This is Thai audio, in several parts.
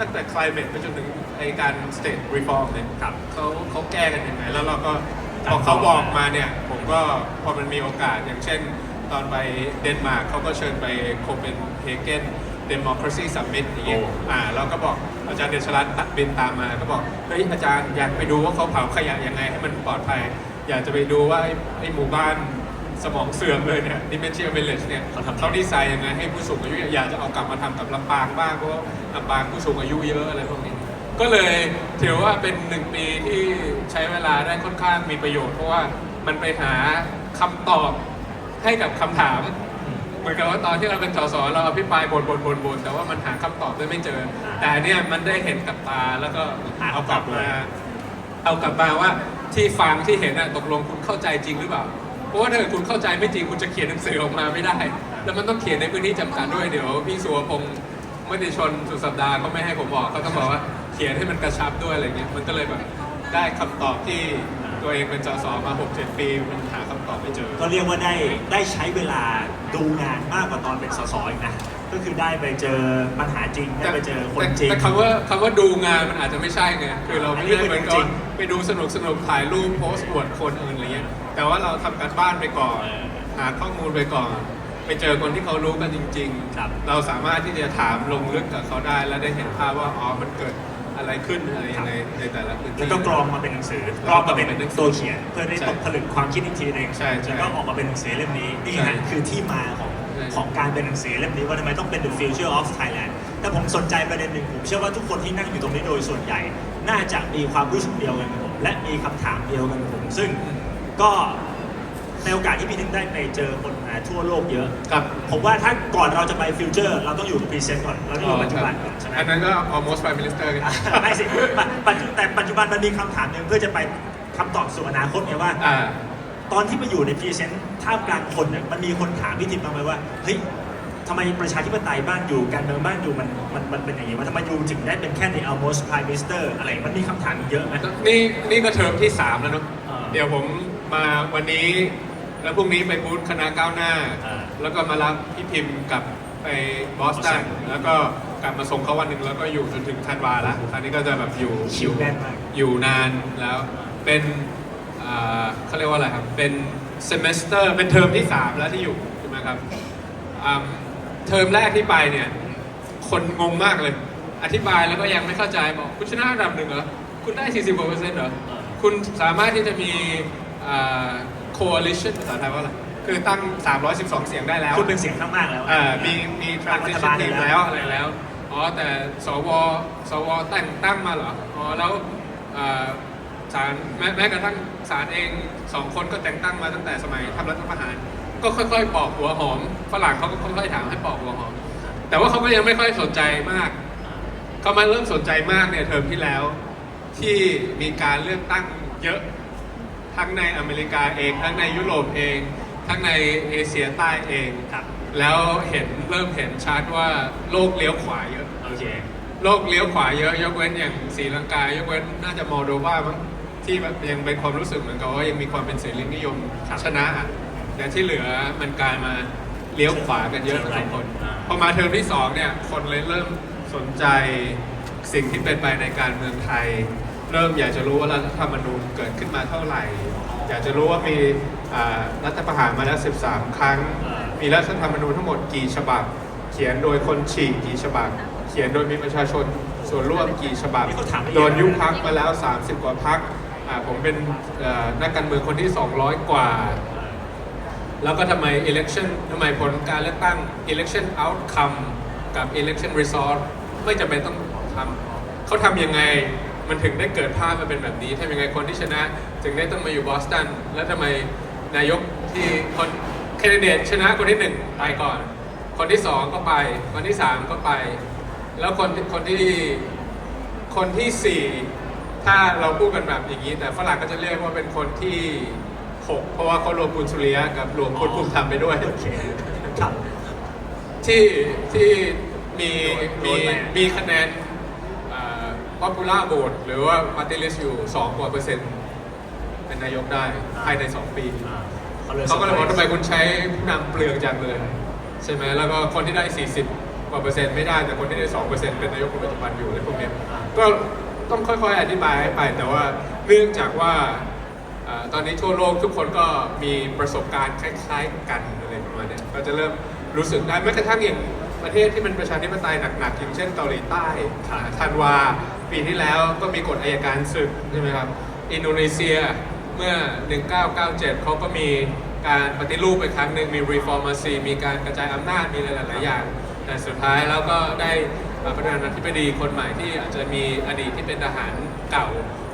ตั้งแต่ climate ไปจนถึงไอการ state reform เนี่ยครับเขาเขาแก้กันยังไง แล้วเราก็ตัดพอเขาต่อบอกมาเนี่ย ผมก็พอมันมีโอกาสอย่างเช่น ตอนไปเดนมาร์กเขาก็เชิญไปโคเปนเฮเกน Democracy Summit อย่างเงี้ยโอ้อ่าเราก็บอกอาจารย์เดชรัตน์ตัดบินตามมาก็บอกเฮ้ยอาจารย์อยากไปดูว่าเขาเผาขยะยังไงให้มันปลอดภัย อยากจะไปดูว่าไอ้ไอ้หมู่บ้าน สมองเสื่อมเลยเนี่ย Dementia Village เนี่ยเขาทำ เขาดีไซน์ยังไงให้ผู้สูงอายุอยากจะเอากลับมาทำกับลำปางบ้างเพราะว่าลำปางผู้สูงอายุเยอะอะไรพวกนี้ ก็เลยถือว่าเป็นหนึ่งปีที่ใช้เวลาได้ค่อนข้างมีประโยชน์ เพราะว่ามันไปหาคำตอบให้กับคำถาม เหมือนกับว่าตอนที่เราเป็นสสเราอภิปรายบนบนบนบนแต่ว่ามันหาคำตอบได้ไม่เจอ แต่อันเนี่ยมันได้เห็นกับตาแล้วก็เอากลับมา เอากลับมาว่าที่ฟังที่เห็นน่ะตกลงคุณเข้าใจจริงหรือเปล่า เพราะว่าถ้าเกิดคุณเข้าใจไม่จริงคุณจะเขียนหนังสือออกมาไม่ได้ แล้วมันต้องเขียนในพื้นที่จำกัดด้วยเดี๋ยวพี่สุวพงศ์มติชนสุดสัปดาห์ก็ไม่ให้ผมบอกเขาต้องบอกว่าเขียนให้มันกระชับด้วยอะไรเงี้ยมันก็เลยแบบได้คำตอบที่ตัวเองเป็นสสมา6-7ปีมันหาคำตอบไม่เจอ ก็เรียกว่าได้ได้ใช้เวลาดูงานมากกว่าตอนเป็นสสอีกนะ ก็คือได้ไปเจอปัญหาจริง ได้ไปเจอคนจริง แต่คำว่าคำว่าดูงานมันอาจจะไม่ใช่ไงคือเราไม่ได้เหมือนจริกับงไปดูสนุกสนุกถ่ายรูปโพสต์อวดคนอื่นอะไรเงี้ย แต่ว่าเราทำการบ้านไปก่อนเออหาข้อมูลไปก่อน ไปเจอคนที่เขารู้กันจริงครับ เราสามารถที่จะถามลงลึกกับเขาได้ และได้เห็นภาพว่าอ๋อมันเกิดอะไรขึ้นอะไรยังไงในแต่ละพื้นที่ แล้วก็กรองมาเป็นหนังสือกรองมาเป็นตัวเขียน เพื่อได้ใช่ตกผลึกความคิดอีกทีหนึงใช่ใช่แล้วก็ออกมาเป็นหนังสือเล่มนี้นี่ใช่ฮะคือที่มาของใช่ ของการเป็นหนังสือเล่มนี้ว่าทำไมต้องเป็น The Future of Thailand แต่ผมสนใจประเด็นหนึ่งผมเชื่อว่าทุกคนที่นั่งอยู่ตรงนี้โดยส่วนใหญ่ น่าจะมีความรู้สึกเดียวกันกับผมและมีคำถามเดียวกันกับผมซึ่ง ก็ในโอกาสที่พี่ถึงได้ไปเจอคนมาทั่วโลกเยอะ ครับผมว่าถ้าก่อนเราจะไปฟิวเจอร์ เราต้องอยู่พรีเซนต์ก่อน เราต้องอยู่ปัจจุบันก่อนใช่ไหมอันนั้นก็ almost prime minister กันไม่สิปัจปัจจุแต่ปัจจุบันมันมีคำถามหนึ่งเพื่อจะไปคำตอบสู่อนาคตไงว่า อ่า ตอนที่ไปอยู่ในพรีเซนต์ท่ามกลางคนเนี่ยมันมีคนถามพี่ทิมบ้างไหมว่าเฮ้ยทำไมประชาธิปไตยบ้านอยู่การเมืองบ้านอยู่มันมันมันเป็นอย่างนี้ว่าทำไมอยู่ถึงได้เป็นแค่ใน almost prime minister อะไรมันมีคำถามอีกเยอะไหม นี่นี่ก็เทอมที่ 3 แล้วเนาะอ่าเดี๋ยวผม มาวันนี้ แล้วพรุ่งนี้ไปบูธคณะก้าวหน้า อ่า แล้วก็มารับพี่พิมพ์กลับไปบอสตัน Boston แล้วก็กลับมาส่งเขาวันหนึ่งแล้วก็อยู่จนถึงธันวาแล้วคราวนี้ก็จะแบบอยู่คิวแน่นมาก อยู่นานแล้วเป็นอ่าเขาเรียกว่าอะไรครับ เป็น semester เป็นเทอมที่ 3 แล้วที่อยู่ใช่ไหมครับอ่าเทอมแรกที่ไปเนี่ย คนงงมากเลย อธิบายแล้วก็ยังไม่เข้าใจบอก คุณชนะอันดับหนึ่งเหรอ คุณได้ 40กว่าเปอร์เซ็นต์เหรอ คุณสามารถที่จะมีอ่า coalition ภาษาไทยว่าอะไร คือตั้ง 312 เสียงได้แล้วคุณเป็นเสียงข้างมากแล้วอ่ามีมีตั้งรัฐ transition บาล team ได้แล้วแล้วอะไรแล้ว อ๋อ แต่สว สว แต่งตั้งมาเหรอ อ๋อ แล้วอ่าศาลแม้แม้กระทั่งศาลเองสองคนก็แต่งตั้งมาตั้งแต่สมัยทำรัฐประหาร ก็ค่อยๆ ปอกหัวหอม ฝรั่งเขาก็ค่อยๆถามให้ปอกหัวหอม แต่ว่าเขาก็ยังไม่ค่อยสนใจมาก เขามาเริ่มสนใจมากเนี่ยเทอมที่แล้ว ที่มีการเลือกตั้งเยอะ ทั้งในอเมริกาเอง ทั้งในยุโรปเอง ทั้งในเอเชียใต้เอง ครับ แล้วเห็นเริ่มเห็นชัดว่าโลกเลี้ยวขวาเยอะ โอเค โลกเลี้ยวขวาเยอะยกเว้นอย่างศรีลังกายกเว้นน่าจะมอลโดวามั้งที่แบบยังเป็นความรู้สึกเหมือนกับว่ายังมีความเป็นเสรีนิยมครับชนะอะแต่ที่เหลือมันกลายมาเลี้ยวขวากันเยอะพอสมควรอ่า พอมาเทอมที่สองเนี่ยคนเลยเริ่มสนใจสิ่งที่เป็นไปในการเมืองไทย เริ่มอยากจะรู้ว่ารัฐธรรมนูญเกิดขึ้นมาเท่าไหร่ อยากจะรู้ว่ามีรัฐประหารมาแล้ว 13 ครั้ง มีรัฐธรรมนูญทั้งหมดกี่ฉบับ เขียนโดยคนฉีกกี่ฉบับ เขียนโดยมีประชาชนส่วนร่วมกี่ฉบับ โดนยุบพักมาแล้ว 30 กว่าพักผมเป็นนักการเมืองคนที่ 200 กว่า แล้วก็ทำไม election ทำไมผลการเลือกตั้ง election outcome กับ election result ไม่จำเป็นต้องทำเขาทำยังไง มันถึงได้เกิดภาพมาเป็นแบบนี้ทำยังไงคนที่ชนะ ถึงได้ต้องมาอยู่บอสตัน แล้วทำไมนายกที่คนแคนดิเดตชนะคนที่หนึ่งไปก่อน คนที่สองก็ไป คนที่สามก็ไป แล้วคนที่คนที่คนที่สี่ถ้าเราพูดกันแบบอย่างนี้ แต่ฝรั่งก็จะเรียกว่าเป็นคนที่หกเพราะว่าเขารวมคุณสุริยะกับรวมคุณภูมิธรรมไปด้วยโอเคครับที่ที่มีโดมีนไหมมีคะแนน ป๊อปปูล่าโหวตหรือว่าปาร์ตี้ลิสอยู่2กว่าเปอร์เซ็นต์เป็นนายกได้ภายใน 2 ปีอ่าเขาเลยเขาก็เลยบอกว่าทำไมคุณใช้ผู้นำเปลืองจังเลย ใช่ไหมแล้วก็คนที่ได้ 40 กว่าเปอร์เซ็นต์ไม่ได้ แต่คนที่ได้สองเปอร์เซ็นต์เป็นนายกคนปัจจุบันอยู่ในพวกเนี้ยก็ต้องค่อยๆ อธิบายให้ไป แต่ว่าเนื่องจากว่าอ่าตอนนี้ทั่วโลกทุกคนก็มีประสบการณ์คล้ายๆกันอะไรประมาณเนี้ยก็จะเริ่มรู้สึกได้แม้กระทั่งอย่างประเทศที่มันประชาธิปไตยหนักๆอย่างเช่นเกาหลีใต้อ่าธันวา ปีที่แล้วก็มีกฎอัยการศึกใช่ไหมครับ อินโดนีเซียเมื่อ 1997 เขาก็มีการปฏิรูปไปครั้งหนึ่งมี reformacy มีการกระจายอำนาจมีอะไรหลาย ๆ อย่าง แต่สุดท้ายแล้วก็ได้ประธานาธิบดีคนใหม่ที่อาจจะมีอดีตที่เป็นทหารเก่า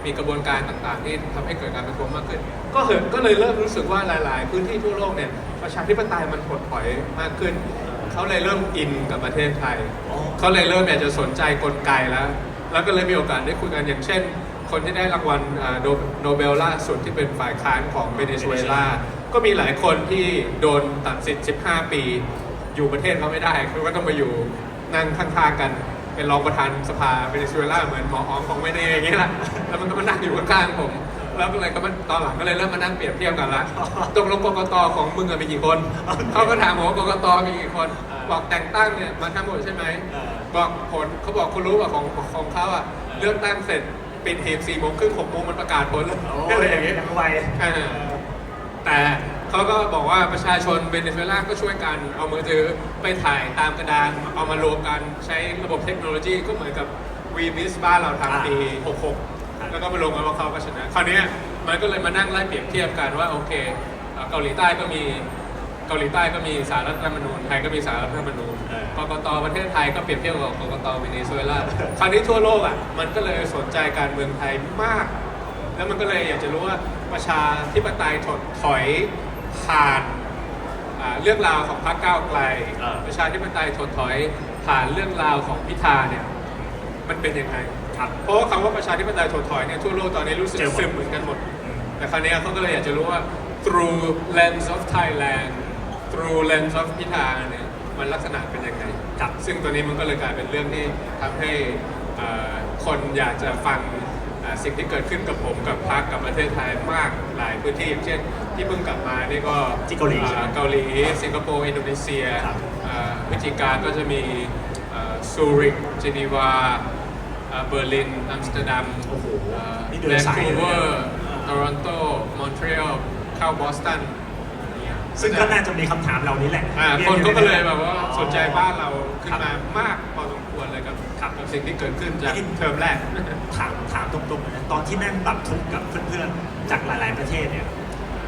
มีกระบวนการต่างๆ ที่ทำให้เกิดการประท้วงมากขึ้น ก็เหินก็เลยเริ่มรู้สึกว่าหลาย ๆ พื้นที่ทั่วโลกเนี่ยประชาธิปไตยมันถดถอยมากขึ้น เขาเลยเริ่มอินกับประเทศไทย เขาเลยเริ่มอยากจะสนใจกลไกแล้ว แล้วก็เลยมีโอกาสได้คุยกันอย่างเช่น คนที่ได้รางวัลโนโนเบลล่าสุดที่เป็นฝ่ายค้านของเวเนซุเอลา ก็มีหลายคนที่โดนตัดสิทธิ์ 15 ปี อยู่ประเทศเขาไม่ได้คือก็ต้องมาอยู่นั่งข้างๆกันเป็นรองประธานสภาเวเนซุเอลาเหมือนหมออองของเวเนอย่างเงี้ยแหละแล้วมันก็มานั่งอยู่ข้างๆผมแล้วก็เลยก็มันตอนหลังก็เลยเริ่มมานั่งเปรียบเทียบกันละตกลงกกตของมึงมีกี่คนเขาก็ถามผมว่ากกตมีกี่คน บอกแต่งตั้งเนี่ยมาทั้งหมดใช่ไหม บอกผลเขาบอกคุณรู้ป่ะของของเขาอะเลือกตั้งเสร็จปิดหีบสี่โมงครึ่งหกโมงมันประกาศผลแล้วโอ้อะไรยอย่างเงี้ยยังไวอ่าแต่เขาก็บอกว่าประชาชนเวเนซุเอลาก็ช่วยกันเอามือถือไปถ่ายตามกระดานเอามารวมกันใช้ระบบเทคโนโลยีก็เหมือนกับวีวิสบ้านเราทำปี 66 แล้วก็มาลงกันว่าเขาก็ชนะ คราวเนี้ยมันก็เลยมานั่งไล่เปรียบเทียบกันว่าโอเคเอ่อเกาหลีใต้ก็มี เกาหลีใต้ก็มีสารรัฐธรรมนูญไทยก็มีสารรัฐธรรมนูญเออกกตประเทศไทยก็เปรียบเทียบกับกกตเวเนซุเอลาคราวนี้ทั่วโลกอะมันก็เลยสนใจการเมืองไทยมาก แล้วมันก็เลยอยากจะรู้ว่าประชาธิปไตยถดถอยผ่านอ่าเรื่องราวของพรรคก้าวไกลเออประชาธิปไตยถดถอยผ่านเรื่องราวของพิธาเนี่ยมันเป็นยังไงครับเพราะว่าคำว่าประชาธิปไตยถดถอยเนี่ยทั่วโลกตอนนี้รู้สึกเจอหมดซึมเหมือนกันหมด แต่คราวนี้เขาก็เลยอยากจะรู้ว่า through lens of Thailand through lens of พิธาเนี่ยมันลักษณะเป็นยังไงครับซึ่งตัวนี้มันก็เลยกลายเป็นเรื่องที่ทำให้เอ่อคนอยากจะฟังเอ่อสิ่งที่เกิดขึ้นกับผมกับพรรคกับประเทศไทยมากหลายพื้นที่อย่างเช่น ที่เพิ่งกลับมานี่ก็ที่เกาหลีใช่ไหม อ่เกาหลี สิงคโปร์ อินโดนีเซียครับ เอ่อพฤศจิกาก็จะมีซูริก เจนีวาเบอร์ลิน อัมสเตอร์ดัมโอ้โห นี่เดิแวนนสายคูเลยเวอร์นะโตรอนโต มอนทรีออล เข้าบอสตัน ซึ่งก็น่าจะมีคำถามเหล่านี้แหละอ่ารีคนอก็ใเลยแบบว่าอ๋อสนใจบ้านเราขึ้นครับมามากพอสมควรเลยกับครับกับสิ่งที่เกิดขึ้นจากนี่เทอมแรกถามถามตรงๆนะตอนที่นั่งปรับทุกข์กับเพื่อนๆจากหลาย ๆประเทศเนี่ย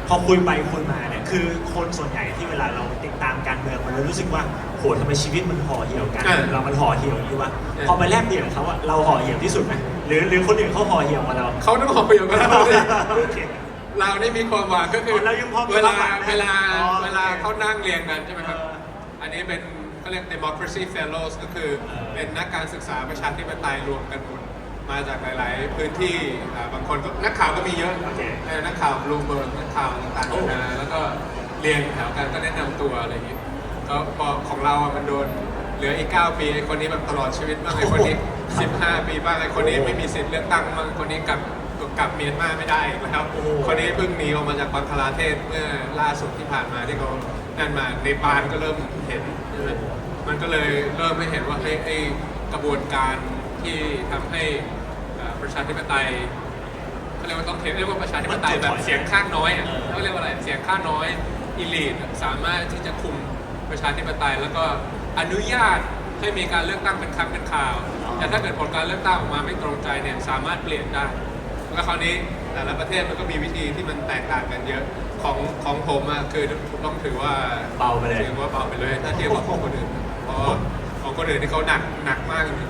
พอคุยไปคุยมาเนี่ยคือคนส่วนใหญ่ที่เวลาเราติดตามการเมืองมันจะรู้สึกว่าโหทำไมชีวิตมันห่อเหี่ยวกันเออเรามันห่อเหี่ยวอย่างนี้วะเออพอไปแลกเปลี่ยนกับเขาอะเราห่อเหี่ยวที่สุดไหมหรือหรือคนอื่นเขาห่อเหี่ยวกว่าเราเขาต้องขอประโยชน์กับเราเลยโอ เคเราได้มีความหวังก็คือเรายังพอมีเวลาความหวังนะเวลาอ๋อเวลาโอเคเขานั่งเรียงกันใช่ไหมครับ เอออันนี้เป็นเขาเรียก democracy fellows ก็คือเออ เป็นนักการศึกษาประชาธิปไตยรวมกันหมดมาจากหลาย ๆ พื้นที่อ่าบางคนก็นักข่าวก็มีเยอะโอเค เออนักข่าวบลูเบิร์กนักข่าวต่างโอ้ๆนานาแล้วก็เรียงแถวกันก็แนะนำตัวอะไรอย่างงี้ก็พอของเราอะมันโดนเหลืออีก 9 ปีไอ้คนนี้แบบตลอดชีวิตบ้างไอ้คนนี้ 15 ปีบ้างไอ้คนนี้ไม่มีสิทธิ์เลือกตั้งบ้างคนนี้กลับ กลับเมียนมาไม่ได้นะครับโอ้โหคนนี้เพิ่งหนีออกมาจากบังคลาเทศเมื่อล่าสุดที่ผ่านมาที่เขานั่นมาในปานก็เริ่มเห็นใช่ไหมมันก็เลยเริ่มให้เห็นว่าไอ้ไอ้กระบวนการที่ทำให้อ่าประชาธิปไตยเขาเรียกว่าต้องเรียกว่าประชาธิปไตยแบบเสียงข้างน้อยอะเออเขาเรียกว่าอะไรเสียงข้างน้อยอิลีทสามารถที่จะคุมประชาธิปไตยแล้วก็อนุญาตให้มีการเลือกตั้งเป็นครั้งเป็นคราว แต่ถ้าเกิดผลการเลือกตั้งออกมาไม่ตรงใจเนี่ยสามารถเปลี่ยนได้ แล้วคราวนี้แต่ละประเทศมันก็มีวิธีที่มันแตกต่างกันเยอะของของผมอะคือต้องถือว่าเบาไปเลย ถือว่าเบาไปเลย ถ้าเทียบกับของคนอื่นเพราะของคนอื่นที่เขาหนักหนักมากจริง